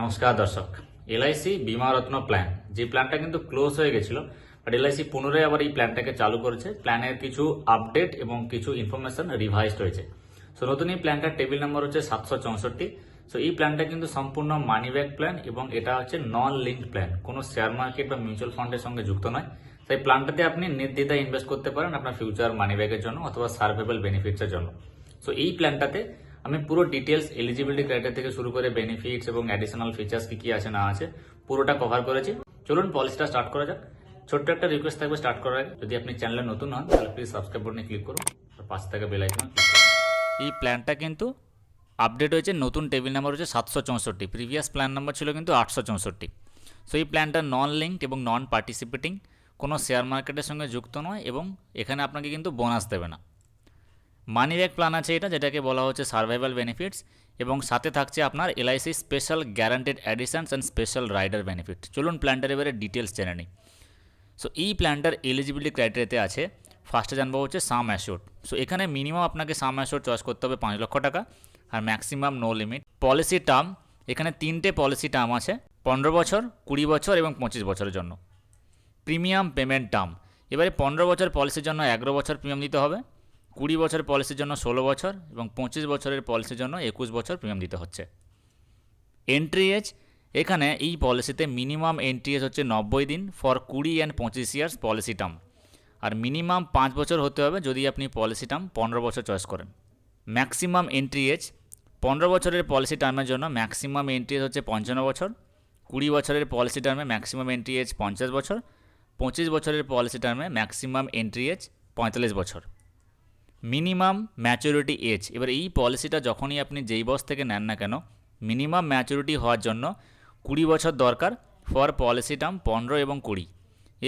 নমস্কার দর্শক। LIC বিমারত্ন plan যে প্ল্যানটা কিন্তু ক্লোজ হয়ে গেছিল বাট এলআইসি পুনরায় আবার এই প্ল্যানটাকে চালু করেছে। প্ল্যানের কিছু আপডেট এবং কিছু ইনফরমেশন রিভাইজড হয়েছে। সো নতুন এই প্ল্যানটার টেবিল নাম্বার হচ্ছে সাতশো চৌষট্টি। সো এই প্ল্যানটা কিন্তু সম্পূর্ণ মানি ব্যাক প্ল্যান এবং এটা হচ্ছে নন লিঙ্কড প্ল্যান কোনো শেয়ার মার্কেট বা মিউচুয়াল ফান্ডের সঙ্গে যুক্ত নয়। তাই প্ল্যানটাতে আপনি নির্দ্বিধায় ইনভেস্ট করতে পারেন আপনার ফিউচার মানি ব্যাগের জন্য অথবা সার্ভেবল বেনিফিটসের জন্য। সো এই প্ল্যানটাতে আমি পুরো ডিটেলস এলিজিবিলিটি ক্রাইটেরিয়া থেকে শুরু করে বেনিফিটস এবং অ্যাডিশনাল ফিচার্স কি কি আছে, না আছে, পুরোটা কভার করেছি। চলুন পলিসিটা স্টার্ট করা যাক। ছোট্ট একটা রিকোয়েস্ট থাকবে স্টার্ট করার আগে। যদি আপনি চ্যানেলে নতুন হন, তাহলে প্লিজ সাবস্ক্রাইব বাটনে ক্লিক করুন। আর পাশে থাকা বেল আইকনে ক্লিক করুন। এই প্ল্যানটা কিন্তু আপডেট হয়েছে, নতুন টেবিল নাম্বার হচ্ছে সাতশো চৌষট্টি। প্রিভিয়াস প্ল্যান নাম্বার ছিল কিন্তু আটশো চৌষট্টি। সো এই প্ল্যানটা নন লিঙ্কড এবং নন পার্টিসিপেটিং কোনো শেয়ার মার্কেটের সঙ্গে যুক্ত নয় এবং এখানে আপনাকে কিন্তু বোনাস দেবে না। মানি ব্যাক প্ল্যান আছে এটা, যেটাকে বলা হচ্ছে সার্ভাইভাল বেনিফিটস, এবং সাথে থাকছে আপনার LIC special guaranteed additions and special rider benefit. চলুন প্ল্যানটার এবারে ডিটেলস জেনে নিই। সো এই প্ল্যানটার এলিজিবিলিটি ক্রাইটেরিয়াতে আছে ফার্স্টে জানব হচ্ছে সাম অ্যাশোর্ড সো এখানে মিনিমাম আপনাকে সাম অ্যাশোর্ড চয়েস করতে হবে পাঁচ লক্ষ টাকা, আর maximum no limit policy term এখানে তিনটে পলিসি টার্ম আছে, পনেরো বছর, কুড়ি বছর এবং পঁচিশ বছরের জন্য। প্রিমিয়াম পেমেন্ট টার্ম এবারে পনেরো বছর পলিসির জন্য এগারো বছর প্রিমিয়াম দিতে হবে। কুড়ি বছর পলিসির জন্য ষোলো বছর এবং পঁচিশ বছরের পলিসির জন্য একুশ বছর প্রিমিয়াম দিতে হচ্ছে। এন্ট্রি এজ এখানে এই পলিসিতে মিনিমাম এন্ট্রি এজ হচ্ছে নব্বই দিন ফর কুড়ি অ্যান্ড পঁচিশ ইয়ার্স পলিসি টার্ম আর মিনিমাম পাঁচ বছর হতে হবে যদি আপনি পলিসি টার্ম পনেরো বছর চয়েস করেন। ম্যাক্সিমাম এন্ট্রি এজ পনেরো বছরের পলিসি টার্মের জন্য ম্যাক্সিমাম এন্ট্রি এজ হচ্ছে পঞ্চান্ন বছর, কুড়ি বছরের পলিসি টার্মে ম্যাক্সিমাম এন্ট্রি এজ পঞ্চাশ বছর, পঁচিশ বছরের পলিসি টার্মে ম্যাক্সিমাম এন্ট্রি এজ পঁয়তাল্লিশ বছর। Minimum maturity age. এবার এই পলিসিটা যখনই আপনি যেই বয়স থেকে নেন না কেন, মিনিমাম ম্যাচুরিটি হওয়ার জন্য কুড়ি বছর দরকার ফর পলিসি টার্ম পনেরো এবং কুড়ি।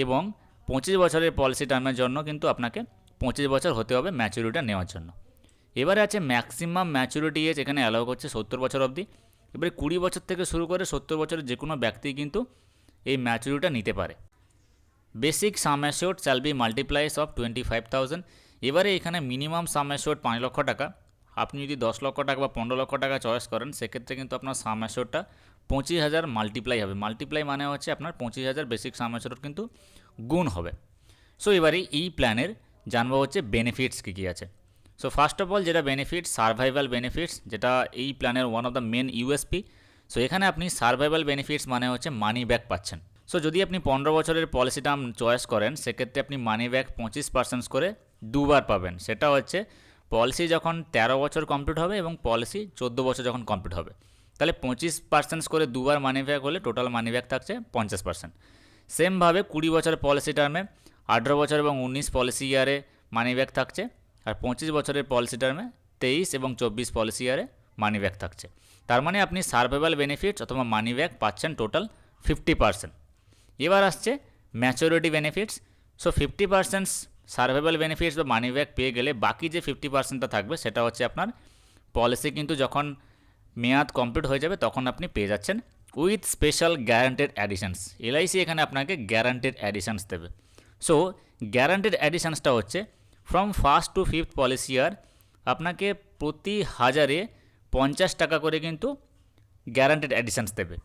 এবং পঁচিশ বছরের পলিসি টার্মের জন্য কিন্তু আপনাকে পঁচিশ বছর হতে হবে ম্যাচুরিটা নেওয়ার জন্য। এবারে আছে ম্যাক্সিমাম ম্যাচুরিটি এজ, এখানে অ্যালাউ করছে সত্তর বছর অবধি। এবারে কুড়ি বছর থেকে শুরু করে সত্তর বছরের যে কোনো ব্যক্তি কিন্তু এই ম্যাচুরিটা নিতে পারে। Basic sum assured shall be multiplies of twenty five thousand. এবারে এখানে মিনিমাম সাম অ্যাসিওর্ড পাঁচ লক্ষ টাকা। আপনি যদি দশ লক্ষ টাকা বা পনেরো লক্ষ টাকা চয়েস করেন, সেক্ষেত্রে কিন্তু আপনার সাম অ্যাসিওর্ডটা পঁচিশ হাজার মাল্টিপ্লাই হবে। মাল্টিপ্লাই মানে হচ্ছে আপনার পঁচিশ হাজার বেসিক সাম অ্যাসিওর্ড কিন্তু গুণ হবে। সো এবারে এই প্ল্যানের জানব হচ্ছে বেনিফিটস কী কী আছে। সো ফার্স্ট অফ অল যেটা বেনিফিটস সার্ভাইভাল বেনিফিটস যেটা এই প্ল্যানের one of the main USP so এখানে আপনি সার্ভাইভাল বেনিফিটস মানে হচ্ছে মানি ব্যাক পাচ্ছেন। সো যদি আপনি পনেরো বছরের পলিসি টার্ম চয়েস করেন, সেক্ষেত্রে আপনি মানি ব্যাক পঁচিশ পার্সেন্টস করে দুবার পাবেন। সেটা হচ্ছে পলিসি যখন তেরো বছর কমপ্লিট হবে এবং পলিসি চোদ্দ বছর যখন কমপ্লিট হবে। তাহলে পঁচিশ পার্সেন্টস করে দুবার মানি ব্যাক হলে টোটাল মানি ব্যাক থাকছে পঞ্চাশ পার্সেন্ট। সেমভাবে কুড়ি বছরের পলিসি টার্মে আঠেরো বছর এবং উনিশ পলিসি ইয়ারে মানি ব্যাক থাকছে আর পঁচিশ বছরের পলিসি টার্মে তেইশ এবং চব্বিশ পলিসি ইয়ারে মানি ব্যাক থাকছে। তার মানে আপনি সার্ভাইভাল বেনিফিটস অথবা মানি ব্যাক পাচ্ছেন টোটাল ফিফটি পার্সেন্ট এবার আসছে maturity benefits so fifty percent survival benefits বা মানি ব্যাক পেয়ে গেলে বাকি যে ফিফটি পার্সেন্টটা থাকবে, সেটা হচ্ছে আপনার পলিসি কিন্তু যখন মেয়াদ কমপ্লিট হয়ে যাবে, তখন আপনি পেয়ে যাচ্ছেন with special guaranteed additions LIC এখানে আপনাকে গ্যারান্টেড অ্যাডিশানস দেবে। সো গ্যারান্টেড অ্যাডিশানসটা হচ্ছে from first to fifth policy year আপনাকে প্রতি হাজারে পঞ্চাশ টাকা করে কিন্তু গ্যারান্টেড অ্যাডিশানস দেবে।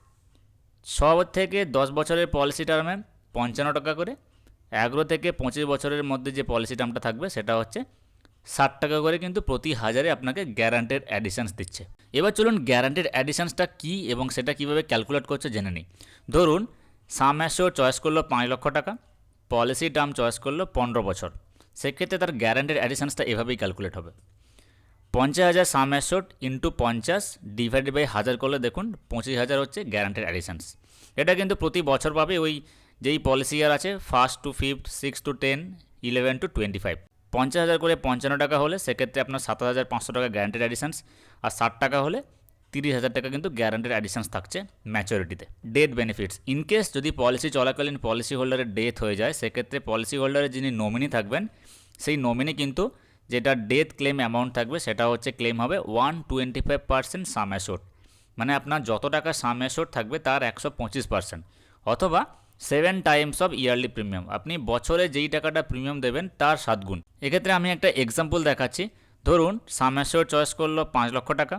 ছ থেকে দশ বছরের পলিসি টার্মে পঞ্চান্ন টাকা করে এগারো থেকে পঁচিশ বছরের মধ্যে যে পলিসি টার্মটা থাকবে, সেটা হচ্ছে ষাট টাকা করে কিন্তু প্রতি হাজারে আপনাকে গ্যারান্টেড অ্যাডিশনস দিচ্ছে। এবার চলুন গ্যারান্টেড অ্যাডিশনসটা কী এবং সেটা কীভাবে ক্যালকুলেট করছে জেনে নিই। ধরুন সাম অ্যাশোর চয়েস করল পাঁচ লক্ষ টাকা পলিসি টার্ম চয়েস করল পনেরো বছর। সেক্ষেত্রে তার গ্যারান্টেড অ্যাডিশনসটা এভাবেই ক্যালকুলেট হবে। পঞ্চাশ হাজার সাম অ্যাশোর্ড ইন্টু পঞ্চাশ ডিভাইডেড বাই হাজার করলে দেখুন, পঁচিশ হাজার হচ্ছে গ্যারান্টেড অ্যাডিশনস এটা কিন্তু প্রতি বছর পাবে ওই যেই পলিসি ইয়ার আছে first to fifth six to ten eleven to twenty five পঞ্চাশ হাজার করে পঞ্চান্ন টাকা হলে সেক্ষেত্রে আপনার সাত হাজার পাঁচশো টাকা গ্যারান্টেড অ্যাডিশানস আর ষাট টাকা হলে তিরিশ হাজার টাকা কিন্তু গ্যারান্টেড অ্যাডিশানস থাকছে ম্যাচুরিটিতে ডেথ বেনিফিটস ইনকেস যদি পলিসি চলাকালীন পলিসি হোল্ডারের ডেথ হয়ে যায়, সেক্ষেত্রে পলিসি হোল্ডারের যিনি নমিনি থাকবেন, সেই নমিনি কিন্তু যেটা ডেথ ক্লেম অ্যামাউন্ট থাকবে, সেটা হচ্ছে ক্লেম হবে one twenty five percent sum assured মানে আপনার যত টাকা সাম অ্যাশোর্ড থাকবে, তার একশো পঁচিশ পার্সেন্ট অথবা seven times of yearly premium আপনি বছরে যেই টাকাটা প্রিমিয়াম দেবেন, তার সাত গুণ। এক্ষেত্রে আমি একটা এক্সাম্পল দেখাচ্ছি। ধরুন সাম অ্যাশোর্ড চয়েস করল পাঁচ লক্ষ টাকা।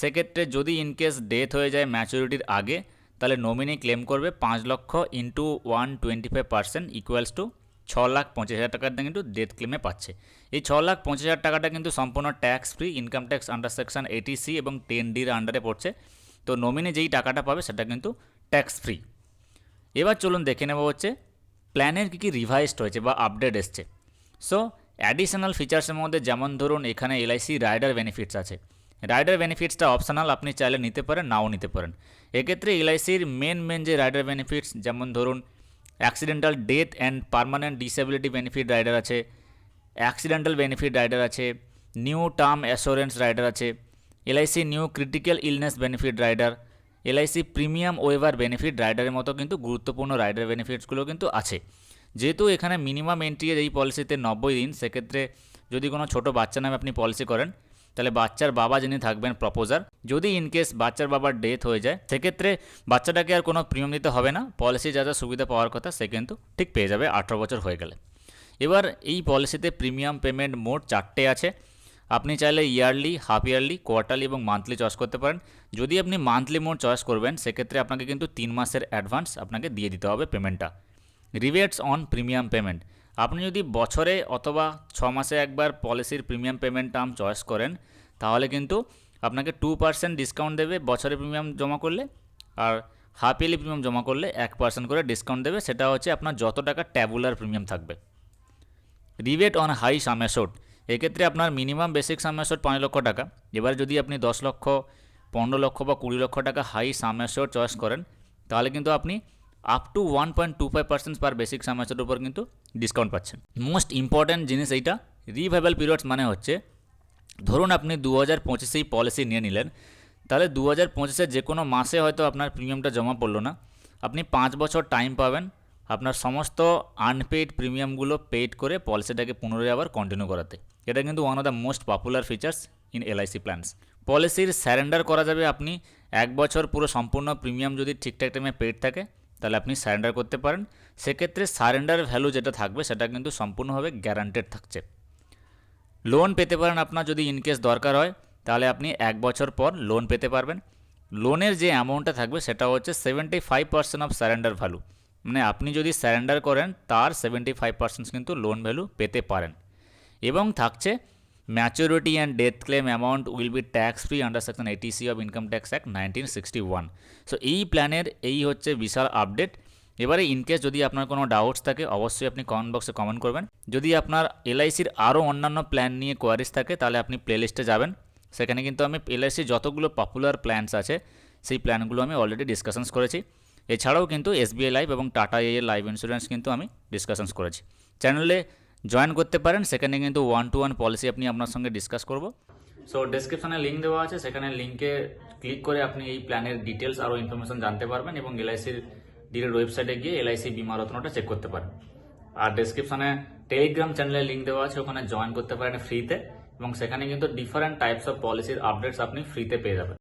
সেক্ষেত্রে যদি ইনকেস ডেথ হয়ে যায় ম্যাচুরিটির আগে, তাহলে নমিনি ক্লেম করবে পাঁচ লক্ষ into one twenty five percent equals to ছ লাখ পঁচিশ হাজার টাকার কিন্তু ডেথ ক্লেমে পাচ্ছে। এই ছ লাখ পঁচিশ হাজার টাকাটা কিন্তু সম্পূর্ণ tax free income tax under section eighty C এবং টেন ডির আন্ডারে পড়ছে। তো নমিনি যেই টাকাটা পাবে, সেটা কিন্তু ট্যাক্স ফ্রি এবার চলুন দেখে নেব হচ্ছে প্ল্যানের কী কী রিভাইসড হয়েছে বা আপডেট এসছে। সো অ্যাডিশনাল ফিচার্সের মধ্যে যেমন ধরুন এখানে এলআইসি রাইডার বেনিফিটস আছে। রাইডার বেনিফিটসটা অপশনাল আপনি চাইলে নিতে পারেন, নাও নিতে পারেন। এক্ষেত্রে এলআইসির মেন মেন যে রাইডার বেনিফিটস যেমন ধরুন accidental death and permanent disability benefit rider আছে অ্যাক্সিডেন্টাল বেনিফিট রাইডার আছে নিউ টার্ম অ্যাসোরেন্স রাইডার আছে LIC new critical illness benefit rider LIC premium waiver benefit রাইডারের মতো কিন্তু গুরুত্বপূর্ণ রাইডার বেনিফিটসগুলো কিন্তু আছে। যেহেতু এখানে মিনিমাম এন্ট্রি এই পলিসিতে নব্বই দিন, সেক্ষেত্রে যদি কোনো ছোট বাচ্চা নামে আপনি পলিসি করেন, তাহলে বাচ্চার বাবা যিনি থাকবেন প্রপোজার, যদি ইনকেস বাচ্চার বাবার ডেথ হয়ে যায়, সেক্ষেত্রে বাচ্চাটাকে আর কোনো প্রিমিয়াম দিতে হবে না। পলিসি যা যা সুবিধা পাওয়ার কথা, সে কিন্তু ঠিক পেয়ে যাবে আঠারো বছর হয়ে গেলে। এবার এই পলিসিতে প্রিমিয়াম পেমেন্ট মোট চারটে আছে। আপনি চাইলে ইয়ারলি, হাফ ইয়ারলি, কোয়ার্টারলি এবং মান্থলি চয়েস করতে পারেন। যদি আপনি মান্থলি মোড চয়েস করবেন, সেক্ষেত্রে আপনাকে কিন্তু তিন মাসের অ্যাডভান্স আপনাকে দিয়ে দিতে হবে পেমেন্টটা। Rebates on premium payment. আপনি যদি বছরে অথবা ছ মাসে একবার পলিসির প্রিমিয়াম পেমেন্ট টার্ম চয়েস করেন, তাহলে কিন্তু আপনাকে টু পার্সেন্ট ডিসকাউন্ট দেবে বছরে প্রিমিয়াম জমা করলে আর হাফ ইয়ারলি প্রিমিয়াম জমা করলে এক পার্সেন্ট করে ডিসকাউন্ট দেবে। সেটা হচ্ছে আপনার যত টাকা ট্যাবুলার প্রিমিয়াম থাকবে। Rebate on high sum assured এক্ষেত্রে আপনার মিনিমাম বেসিক সামেশোট পাঁচ লক্ষ টাকা। এবার যদি আপনি দশ লক্ষ, পনেরো লক্ষ বা কুড়ি লক্ষ টাকা হাই সামেশোট চয়েস করেন, তাহলে কিন্তু আপনি up to one point two five percent per basic সামেশোর উপর কিন্তু ডিসকাউন্ট পাচ্ছেন। মোস্ট ইম্পর্ট্যান্ট জিনিস এইটা রিভাইভাল পিরিয়ডস মানে হচ্ছে, ধরুন আপনি দু হাজার পঁচিশেই পলিসি নিয়ে নিলেন, তাহলে দু হাজার পঁচিশের যে কোনো মাসে হয়তো আপনার প্রিমিয়ামটা জমা পড়ল না। আপনি পাঁচ বছর টাইম পাবেন, আপনার সমস্ত আনপেইড প্রিমিয়ামগুলো পেইড করে পলিসিটাকে পুনরায় আবার কন্টিনিউ করাতে। এটা কিন্তু one of the most popular features in LIC plans পলিসির স্যারেন্ডার করা যাবে আপনি এক বছর পুরো সম্পূর্ণ প্রিমিয়াম যদি ঠিকঠাক টাইমে পেড থাকে, তাহলে আপনি স্যারেন্ডার করতে পারেন। সেক্ষেত্রে স্যারেন্ডার ভ্যালু যেটা থাকবে, সেটা কিন্তু সম্পূর্ণভাবে গ্যারান্টেড থাকছে। লোন পেতে পারেন আপনার যদি ইনকেস দরকার হয়, তাহলে আপনি এক বছর পর লোন পেতে পারবেন। লোনের যে অ্যামাউন্টটা থাকবে, সেটা হচ্ছে seventy five percent of surrender value মানে আপনি যদি স্যারেন্ডার করেন, তার সেভেন্টি ফাইভ পার্সেন্ট কিন্তু লোন ভ্যালু পেতে পারেন। এবং থাকছে maturity and death claim amount will be tax free under section eighty C of income tax act nineteen sixty one so এই প্ল্যানের এই হচ্ছে বিশাল আপডেট এবারে ইনকেস যদি আপনার কোনো ডাউটস থাকে, অবশ্যই আপনি কমেন্ট বক্সে কমেন্ট করবেন। যদি আপনার এলআইসির আরও অন্যান্য প্ল্যান নিয়ে কোয়ারিজ থাকে, তাহলে আপনি প্লেলিস্টে যাবেন। সেখানে কিন্তু আমি এলআইসির যতগুলো পপুলার প্ল্যানস আছে, সেই প্ল্যানগুলো আমি অলরেডি ডিসকাশনস করেছি। এছাড়াও কিন্তু এসবিআই লাইফ এবং টাটা এ লাইফ ইন্স্যুরেন্স কিন্তু আমি ডিসকাশনস করেছি। চ্যানেলে জয়েন করতে পারেন, সেখানে কিন্তু ওয়ান টু ওয়ান পলিসি আপনি আপনার সঙ্গে ডিসকাস করব। সো ডেসক্রিপশনে লিঙ্ক দেওয়া আছে, সেখানে লিঙ্কে ক্লিক করে আপনি এই প্ল্যানের ডিটেলস আরও ইনফরমেশন জানতে পারবেন এবং এলআইসির ডিরেক্ট ওয়েবসাইটে গিয়ে এলআইসি বিমা রত্নটা চেক করতে পারেন। আর ডেসক্রিপশনে টেলিগ্রাম চ্যানেলের লিঙ্ক দেওয়া আছে, ওখানে জয়েন করতে পারেন ফ্রিতে এবং সেখানে কিন্তু ডিফারেন্ট টাইপস অফ পলিসির আপডেটস আপনি ফ্রিতে পেয়ে যাবেন।